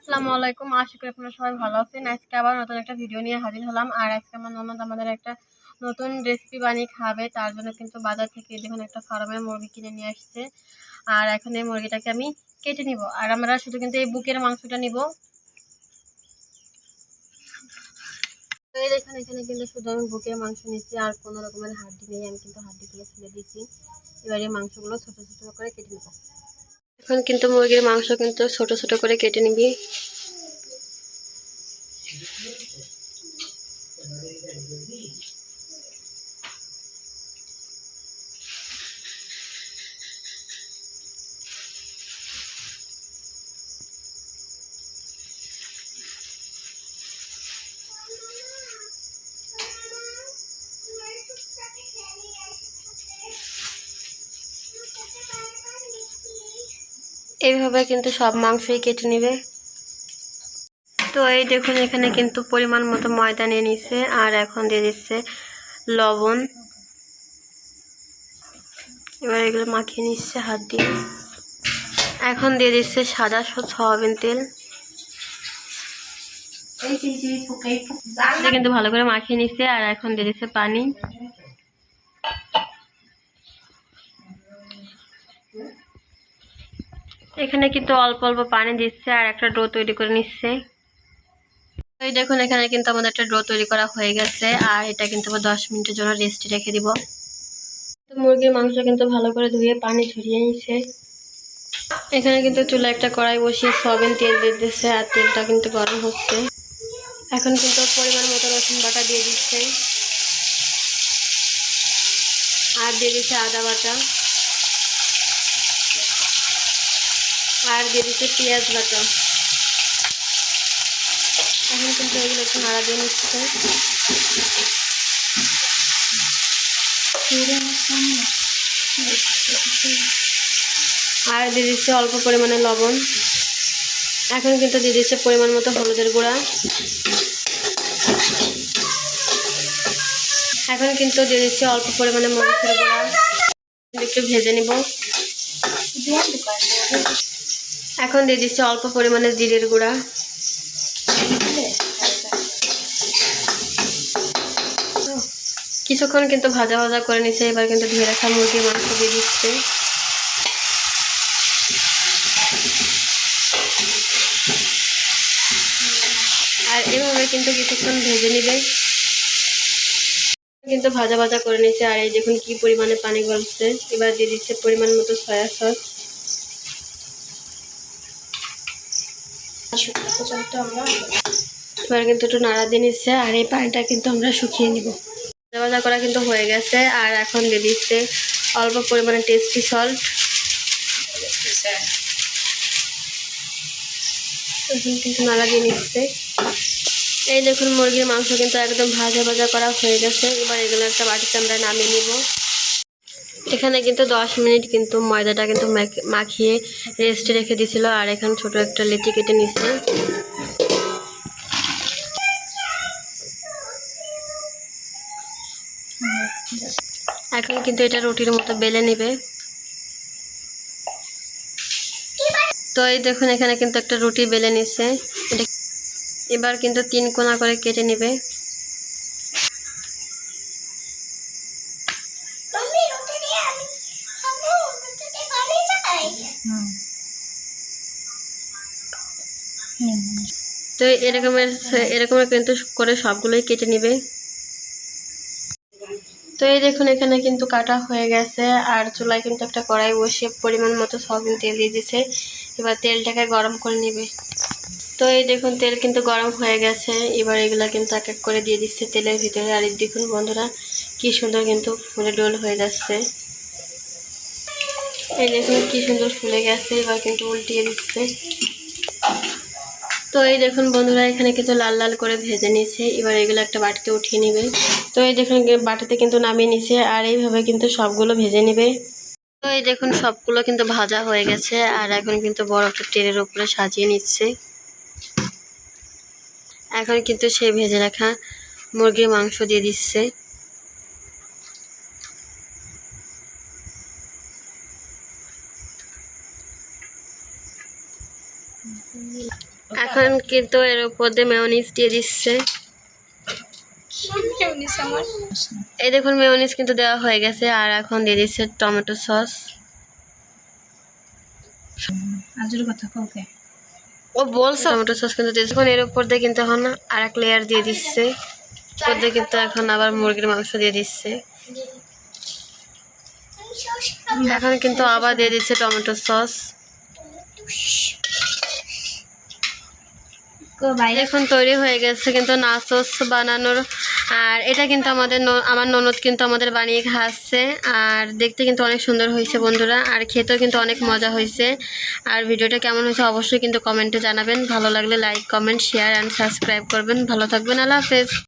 আসসালামু আলাইকুম। আশা করি আপনারা সবাই ভালো আছেন। আজকে আবার নতুন একটা ভিডিও নিয়ে হাজির হলাম। আর আজকে আমার ননদ আমাদের একটা নতুন রেসিপি বানিয়ে খাবে। তার জন্য কিন্তু বাজার থেকে দেখুন একটা ফার্মের মুরগি কিনে নিয়ে আসছে। আর এখন এই মুরগিটাকে আমি কেটে নিব। আর আমরা শুধু কিন্তু এই বুকের মাংসটা নিব। এই দেখুন, এখানে কিন্তু শুধু আমি বুকের মাংস নিচ্ছি আর কোনো রকমের হাড্ডি নেই। আমি কিন্তু হাড্ডিগুলো ফেলে দিচ্ছি এবার এই মাংসগুলো ছোটো ছোটো করে কেটে নেব। এখন কিন্তু মুরগির মাংস কিন্তু ছোট ছোট করে কেটে নিবি। এইভাবে কিন্তু সব মাংসই কেটে নেবে। তো এই দেখুন, এখানে কিন্তু পরিমাণ মতো ময়দা নিয়ে নিচ্ছে আর এখন দিয়ে দিচ্ছে লবণ। এবার এগুলো মাখিয়ে নিচ্ছে হাত দিয়ে। এখন দিয়ে দিচ্ছে সাদা সয়াবিন তেল। কিন্তু ভালো করে মাখিয়ে নিচ্ছে, আর এখন দিয়ে দিচ্ছে পানি। এখানে কিন্তু অল্প অল্প পানি দিচ্ছে আর একটা ডো তৈরি করে নিচ্ছে। এই দেখুন, এখানে কিন্তু আমাদের একটা ডো তৈরি করা হয়ে গেছে আর এটা কিন্তু আবার দশ মিনিটের জন্য রেস্টে রেখে দিব। তো মুরগির মাংস কিন্তু ভালো করে ধুয়ে পানি ঝরিয়ে নিচ্ছে। এখানে কিন্তু চুলা একটা কড়াই বসিয়ে সয়াবিন তেল দিয়ে দিচ্ছে আর তেলটা কিন্তু গরম হচ্ছে। এখন কিন্তু পরিমাণ মতো রসুন বাটা দিয়ে দিচ্ছে। আর দিয়ে দিচ্ছে আদা বাটা। আর দিয়ে দিচ্ছে পেঁয়াজ বাটা। এখন কিন্তু এগুলো একটু নাড়া দিয়ে নিচ্ছে আর দিয়ে দিচ্ছে অল্প পরিমাণে লবণ। এখন কিন্তু দিয়ে দিচ্ছে পরিমাণ মতো হলুদের গুঁড়া। এখন কিন্তু দিয়ে দিচ্ছে অল্প পরিমাণে মরিচের গুঁড়া। একটু ভেজে নিব। এখন দিয়ে দিচ্ছে অল্প পরিমাণে জিরের গুঁড়া। কিছুক্ষণ কিন্তু ভাজা ভাজা করে নিচ্ছে এবার কিন্তু ধুয়ে রাখা মুরগির মাংস দিয়ে দিচ্ছে। আর এভাবে কিন্তু কিছুক্ষণ ভেজে নিবে। কিন্তু ভাজা ভাজা করে নিচ্ছে আর এই দেখুন কি পরিমাণে পানি গলছে। এবার দিয়ে দিচ্ছে পরিমাণ মতো সয়া সস। এবার কিন্তু একটু নাড়া দিয়ে নিচ্ছে, আর এই পানিটা কিন্তু আমরা শুকিয়ে নিব। ভাজা ভাজা করা কিন্তু হয়ে গেছে, আর এখন দিয়ে দিচ্ছে অল্প পরিমাণে টেস্টি সল্ট এখন কিন্তু নাড়া দিয়ে নিচ্ছে। এই দেখুন মুরগির মাংস কিন্তু একদম ভাজা ভাজা করা হয়ে গেছে। এবার এগুলো একটা বাটিতে আমরা নামিয়ে নিব। এখানে কিন্তু দশ মিনিট কিন্তু ময়দাটা কিন্তু মাখ- মাখিয়ে রেস্টে রেখে দিয়েছিল, আর এখানে ছোট একটা লেচি কেটে নিচ্ছে এখন কিন্তু এটা রুটির মতো বেলে নেবে। তো এই দেখুন, এখানে কিন্তু একটা রুটি বেলে এটা এবার কিন্তু তিন কোনা করে কেটে নেবে। তো এরকমের এরকমের কিন্তু করে সবগুলোই কেটে নেবে। তো এই দেখুন, এখানে কিন্তু কাটা হয়ে গেছে, আর চুলায় কিন্তু একটা কড়াই বসিয়ে পরিমাণ মতো সয়াবিন তেল দিয়ে দিয়েছে। এবার তেলটাকে গরম করে নেবে। তো এই দেখুন, তেল কিন্তু গরম হয়ে গেছে। এবার এগুলা কিন্তু এক এক করে দিয়ে দিচ্ছে তেলের ভিতরে। আর দেখুন বন্ধুরা, কি সুন্দর কিন্তু ফুলে ডোল হয়ে যাচ্ছে। এই দেখুন কি সুন্দর ফুলে গেছে, এবার কিন্তু উল্টিয়ে দিচ্ছে। তো এই দেখুন বন্ধুরা, এখানে কিন্তু লাল লাল করে ভেজে নিয়েছে। এবার এগুলো একটা বাটিতে উঠিয়ে নেবে। তো এই দেখুন বাটিতে কিন্তু নামিয়ে নিছে আর এইভাবে কিন্তু সবগুলো ভেজে নেবে। তো এই দেখুন, সবগুলো কিন্তু ভাজা হয়ে গেছে আর এখন কিন্তু বড় একটা ট্রেনের উপরে সাজিয়ে নিচ্ছে। এখন কিন্তু সে ভেজে রাখা মুরগির মাংস দিয়ে দিচ্ছে। এখন কিন্তু এর উপর দিয়ে মেয়নিজ দিয়ে দিচ্ছে এই দেখুন মেয়নিজ কিন্তু দেওয়া হয়ে গেছে আর এখন দিয়ে দিচ্ছে টমেটো সস ও বলছে টমেটো সস কিন্তু দিয়েছে এখন এর উপর দিয়ে কিন্তু এখন আর এক লেয়ার দিয়ে দিচ্ছে। উপর দিয়ে কিন্তু এখন আবার মুরগির মাংস দিয়ে দিচ্ছে। এখন কিন্তু আবার দিয়ে দিচ্ছে টমেটো সস এখন তৈরি হয়ে গেছে কিন্তু নাচস বানানোর, আর এটা কিন্তু আমাদের আমার ননদ কিন্তু আমাদের বানিয়ে খাচ্ছে, আর দেখতে কিন্তু অনেক সুন্দর হয়েছে বন্ধুরা, আর খেতেও কিন্তু অনেক মজা হয়েছে, আর ভিডিওটা কেমন হয়েছে অবশ্যই কিন্তু কমেন্টে জানাবেন, ভালো লাগলে like comment share and subscribe করবেন, ভালো থাকবেন, আল্লাহ হাফেজ।